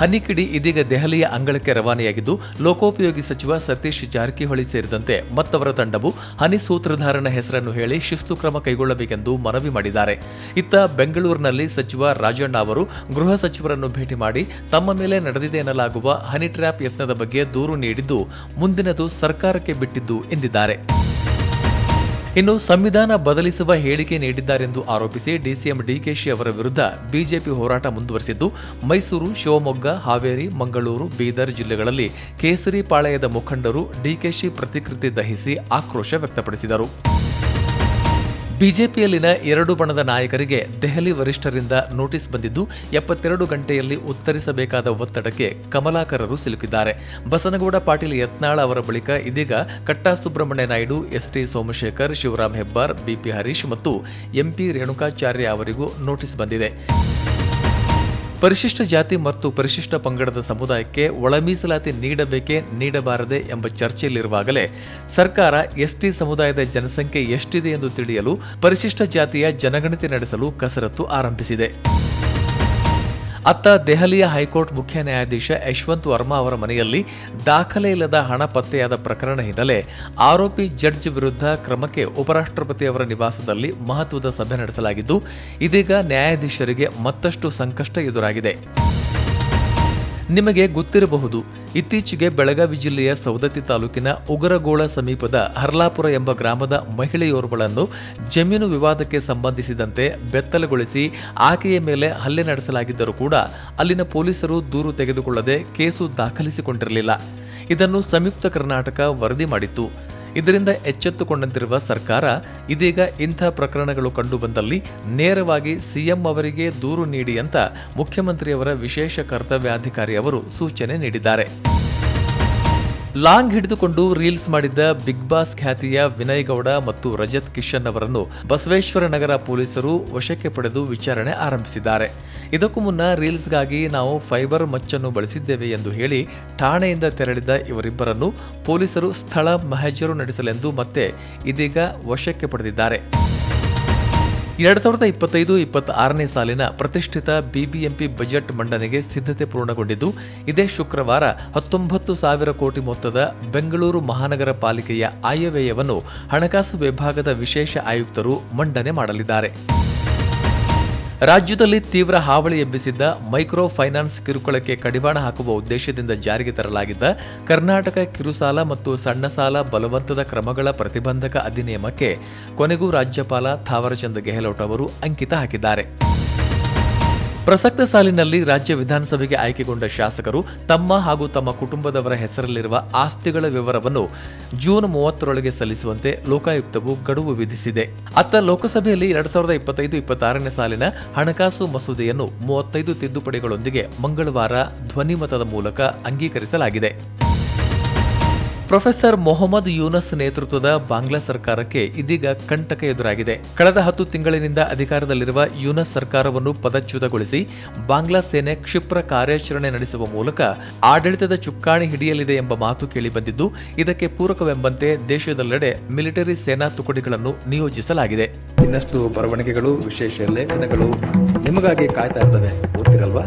ಹನಿಕಿಡಿ ಇದೀಗ ದೆಹಲಿಯ ಅಂಗಳಕ್ಕೆ ರವಾನೆಯಾಗಿದ್ದು, ಲೋಕೋಪಯೋಗಿ ಸಚಿವ ಸತೀಶ್ ಜಾರಕಿಹೊಳಿ ಸೇರಿದಂತೆ ಮತ್ತವರ ತಂಡವು ಹನಿ ಸೂತ್ರಧಾರನ ಹೆಸರನ್ನು ಹೇಳಿ ಶಿಸ್ತು ಕ್ರಮ ಕೈಗೊಳ್ಳಬೇಕೆಂದು ಮನವಿ ಮಾಡಿದ್ದಾರೆ. ಇತ್ತ ಬೆಂಗಳೂರಿನಲ್ಲಿ ಸಚಿವ ರಾಜಣ್ಣ ಅವರು ಗೃಹ ಸಚಿವರನ್ನು ಭೇಟಿ ಮಾಡಿ, ತಮ್ಮ ಮೇಲೆ ನಡೆದಿದೆ ಎನ್ನಲಾಗುವ ಹನಿ ಟ್ರ್ಯಾಪ್ ಯತ್ನದ ಬಗ್ಗೆ ದೂರು ನೀಡಿದ್ದು, ಮುಂದಿನದು ಸರ್ಕಾರಕ್ಕೆ ಬಿಟ್ಟಿದ್ದು ಎಂದಿದ್ದಾರೆ. ಇನ್ನು ಸಂವಿಧಾನ ಬದಲಿಸುವ ಹೇಳಿಕೆ ನೀಡಿದ್ದಾರೆಂದು ಆರೋಪಿಸಿ ಡಿಸಿಎಂ ಡಿಕೆಶಿ ಅವರ ವಿರುದ್ಧ ಬಿಜೆಪಿ ಹೋರಾಟ ಮುಂದುವರೆಸಿದ್ದು, ಮೈಸೂರು, ಶಿವಮೊಗ್ಗ, ಹಾವೇರಿ, ಮಂಗಳೂರು, ಬೀದರ್ ಜಿಲ್ಲೆಗಳಲ್ಲಿ ಕೇಸರಿ ಪಾಳೆಯದ ಮುಖಂಡರು ಡಿಕೆಶಿ ಪ್ರತಿಕೃತಿ ದಹಿಸಿ ಆಕ್ರೋಶ ವ್ಯಕ್ತಪಡಿಸಿದರು. ಬಿಜೆಪಿಯಲ್ಲಿನ ಎರಡು ಬಣದ ನಾಯಕರಿಗೆ ದೆಹಲಿ ವರಿಷ್ಠರಿಂದ ನೋಟಿಸ್ ಬಂದಿದ್ದು, ಎಪ್ಪತ್ತೆರಡು ಗಂಟೆಯಲ್ಲಿ ಉತ್ತರಿಸಬೇಕಾದ ಒತ್ತಡಕ್ಕೆ ಕಮಲಾಕರರು ಸಿಲುಕಿದ್ದಾರೆ. ಬಸನಗೌಡ, ಪಾಟೀಲ್ ಯತ್ನಾಳ ಅವರ ಬಳಿಕ ಇದೀಗ ಕಟ್ಟಾ ಸುಬ್ರಹ್ಮಣ್ಯ ನಾಯ್ಡು, ಎಸ್ಟಿ ಸೋಮಶೇಖರ್, ಶಿವರಾಮ್ ಹೆಬ್ಬಾರ್, ಬಿಪಿ ಹರೀಶ್ ಮತ್ತು ಎಂಪಿ ರೇಣುಕಾಚಾರ್ಯ ಅವರಿಗೂ ನೋಟಿಸ್ ಬಂದಿದೆ. ಪರಿಶಿಷ್ಟ ಜಾತಿ ಮತ್ತು ಪರಿಶಿಷ್ಟ ಪಂಗಡದ ಸಮುದಾಯಕ್ಕೆ ಒಳ ಮೀಸಲಾತಿ ನೀಡಬೇಕೇ ನೀಡಬಾರದೆ ಎಂಬ ಚರ್ಚೆಯಲ್ಲಿರುವಾಗಲೇ ಸರ್ಕಾರ ಎಸ್ಟಿ ಸಮುದಾಯದ ಜನಸಂಖ್ಯೆ ಎಷ್ಟಿದೆ ಎಂದು ತಿಳಿಯಲು ಪರಿಶಿಷ್ಟ ಜಾತಿಯ ಜನಗಣತಿ ನಡೆಸಲು ಕಸರತ್ತು ಆರಂಭಿಸಿದೆ. ಅತ್ತ ದೆಹಲಿಯ ಹೈಕೋರ್ಟ್ ಮುಖ್ಯ ನ್ಯಾಯಾಧೀಶ ಯಶವಂತ್ ವರ್ಮಾ ಅವರ ಮನೆಯಲ್ಲಿ ದಾಖಲೆ ಇಲ್ಲದ ಹಣ ಪತ್ತೆಯಾದ ಪ್ರಕರಣ ಹಿನ್ನೆಲೆ ಆರೋಪಿ ಜಡ್ಜ್ ವಿರುದ್ಧ ಕ್ರಮಕ್ಕೆ ಉಪರಾಷ್ಟ್ರಪತಿ ಅವರ ನಿವಾಸದಲ್ಲಿ ಮಹತ್ವದ ಸಭೆ ನಡೆಸಲಾಗಿದ್ದು ಇದೀಗ ನ್ಯಾಯಾಧೀಶರಿಗೆ ಮತ್ತಷ್ಟು ಸಂಕಷ್ಟ ಎದುರಾಗಿದೆ. ನಿಮಗೆ ಗೊತ್ತಿರಬಹುದು, ಇತ್ತೀಚೆಗೆ ಬೆಳಗಾವಿ ಜಿಲ್ಲೆಯ ಸವದತ್ತಿ ತಾಲೂಕಿನ ಉಗರಗೋಳ ಸಮೀಪದ ಹರ್ಲಾಪುರ ಎಂಬ ಗ್ರಾಮದ ಮಹಿಳೆಯೋರ್ವಳನ್ನು ಜಮೀನು ವಿವಾದಕ್ಕೆ ಸಂಬಂಧಿಸಿದಂತೆ ಬೆತ್ತಲಗೊಳಿಸಿ ಆಕೆಯ ಮೇಲೆ ಹಲ್ಲೆ ನಡೆಸಲಾಗಿದ್ದರೂ ಕೂಡ ಅಲ್ಲಿನ ಪೊಲೀಸರು ದೂರು ತೆಗೆದುಕೊಳ್ಳದೆ ಕೇಸು ದಾಖಲಿಸಿಕೊಂಡಿರಲಿಲ್ಲ. ಇದನ್ನು ಸಂಯುಕ್ತ ಕರ್ನಾಟಕ ವರದಿ ಮಾಡಿತ್ತು. ಇದರಿಂದ ಎಚ್ಚೆತ್ತುಕೊಂಡಂತಿರುವ ಸರ್ಕಾರ ಇದೀಗ ಇಂಥ ಪ್ರಕರಣಗಳು ಕಂಡುಬಂದಲ್ಲಿ ನೇರವಾಗಿ ಸಿಎಂ ಅವರಿಗೆ ದೂರು ನೀಡಿ ಅಂತ ಮುಖ್ಯಮಂತ್ರಿಯವರ ವಿಶೇಷ ಕರ್ತವ್ಯಾಧಿಕಾರಿ ಅವರು ಸೂಚನೆ ನೀಡಿದ್ದಾರೆ. ಲಾಂಗ್ ಹಿಡಿದುಕೊಂಡು ರೀಲ್ಸ್ ಮಾಡಿದ್ದ ಬಿಗ್ ಬಾಸ್ ಖ್ಯಾತಿಯ ವಿನಯ್ ಗೌಡ ಮತ್ತು ರಜತ್ ಕಿಶನ್ ಅವರನ್ನು ಬಸವೇಶ್ವರ ನಗರ ಪೊಲೀಸರು ವಶಕ್ಕೆ ಪಡೆದು ವಿಚಾರಣೆ ಆರಂಭಿಸಿದ್ದಾರೆ. ಇದಕ್ಕೂ ಮುನ್ನ ರೀಲ್ಸ್ಗಾಗಿ ನಾವು ಫೈಬರ್ ಮಚ್ಚನ್ನು ಬಳಸಿದ್ದೇವೆ ಎಂದು ಹೇಳಿ ಠಾಣೆಯಿಂದ ತೆರಳಿದ್ದ ಇವರಿಬ್ಬರನ್ನು ಪೊಲೀಸರು ಸ್ಥಳ ಮಹಜರು ನಡೆಸಲೆಂದು ಮತ್ತೆ ಇದೀಗ ವಶಕ್ಕೆ ಪಡೆದಿದ್ದಾರೆ. ಎರಡ್ ಸಾವಿರದ ಇಪ್ಪತ್ತೈದು, ಇಪ್ಪತ್ತಾರನೇ ಸಾಲಿನ ಪ್ರತಿಷ್ಠಿತ ಬಿಬಿಎಂಪಿ ಬಜೆಟ್ ಮಂಡನೆಗೆ ಸಿದ್ಧತೆ ಪೂರ್ಣಗೊಂಡಿದ್ದು, ಇದೇ ಶುಕ್ರವಾರ ಹತ್ತೊಂಬತ್ತು ಸಾವಿರ ಕೋಟಿ ಮೊತ್ತದ ಬೆಂಗಳೂರು ಮಹಾನಗರ ಪಾಲಿಕೆಯ ಆಯವ್ಯಯವನ್ನು ಹಣಕಾಸು ವಿಭಾಗದ ವಿಶೇಷ ಆಯುಕ್ತರು ಮಂಡನೆ ಮಾಡಲಿದ್ದಾರೆ. ರಾಜ್ಯದಲ್ಲಿ ತೀವ್ರ ಹಾವಳಿ ಎಬ್ಬಿಸಿದ್ದ ಮೈಕ್ರೋ ಫೈನಾನ್ಸ್ ಕಿರುಕುಳಕ್ಕೆ ಕಡಿವಾಣ ಹಾಕುವ ಉದ್ದೇಶದಿಂದ ಜಾರಿಗೆ ತರಲಾಗಿದ್ದ ಕರ್ನಾಟಕ ಕಿರುಸಾಲ ಮತ್ತು ಸಣ್ಣ ಸಾಲ ಬಲವಂತದ ಕ್ರಮಗಳ ಪ್ರತಿಬಂಧಕ ಅಧಿನಿಯಮಕ್ಕೆ ಕೊನೆಗೂ ರಾಜ್ಯಪಾಲ ಥಾವರಚಂದ್ ಗೆಹ್ಲೋಟ್ ಅವರು ಅಂಕಿತ ಹಾಕಿದ್ದಾರೆ. ಪ್ರಸಕ್ತ ಸಾಲಿನಲ್ಲಿ ರಾಜ್ಯ ವಿಧಾನಸಭೆಗೆ ಆಯ್ಕೆಗೊಂಡ ಶಾಸಕರು ತಮ್ಮ ಹಾಗೂ ತಮ್ಮ ಕುಟುಂಬದವರ ಹೆಸರಲ್ಲಿರುವ ಆಸ್ತಿಗಳ ವಿವರವನ್ನು ಜೂನ್ ಮೂವತ್ತರೊಳಗೆ ಸಲ್ಲಿಸುವಂತೆ ಲೋಕಾಯುಕ್ತವು ಗಡುವು ವಿಧಿಸಿದೆ. ಅತ್ತ ಲೋಕಸಭೆಯಲ್ಲಿ ಎರಡ್ ಸಾವಿರದ ಇಪ್ಪತ್ತೈದು ಇಪ್ಪತ್ತಾರನೇ ಸಾಲಿನ ಹಣಕಾಸು ಮಸೂದೆಯನ್ನು ಮೂವತ್ತೈದು ತಿದ್ದುಪಡಿಗಳೊಂದಿಗೆ ಮಂಗಳವಾರ ಧ್ವನಿಮತದ ಮೂಲಕ ಅಂಗೀಕರಿಸಲಾಗಿದೆ. ಪ್ರೊಫೆಸರ್ ಮೊಹಮ್ಮದ್ ಯೂನಸ್ ನೇತೃತ್ವದ ಬಾಂಗ್ಲಾ ಸರ್ಕಾರಕ್ಕೆ ಇದೀಗ ಕಂಟಕ ಎದುರಾಗಿದೆ. ಕಳೆದ ಹತ್ತು ತಿಂಗಳಿನಿಂದ ಅಧಿಕಾರದಲ್ಲಿರುವ ಯೂನಸ್ ಸರ್ಕಾರವನ್ನು ಪದಚ್ಯುತಗೊಳಿಸಿ ಬಾಂಗ್ಲಾ ಸೇನೆ ಕ್ಷಿಪ್ರ ಕಾರ್ಯಾಚರಣೆ ನಡೆಸುವ ಮೂಲಕ ಆಡಳಿತದ ಚುಕ್ಕಾಣಿ ಹಿಡಿಯಲಿದೆ ಎಂಬ ಮಾತು ಕೇಳಿಬಂದಿದ್ದು, ಇದಕ್ಕೆ ಪೂರಕವೆಂಬಂತೆ ದೇಶದೆಲ್ಲೆಡೆ ಮಿಲಿಟರಿ ಸೇನಾ ತುಕಡಿಗಳನ್ನು ನಿಯೋಜಿಸಲಾಗಿದೆ. ಇನ್ನಷ್ಟು ಬರವಣಿಗೆಗಳು, ವಿಶೇಷ ಲೇಖನಗಳು ನಿಮಗಾಗಿ ಕಾಯ್ತಾ ಇರ್ತವೆ. ಓದ್ತಿರಲ್ವಾ?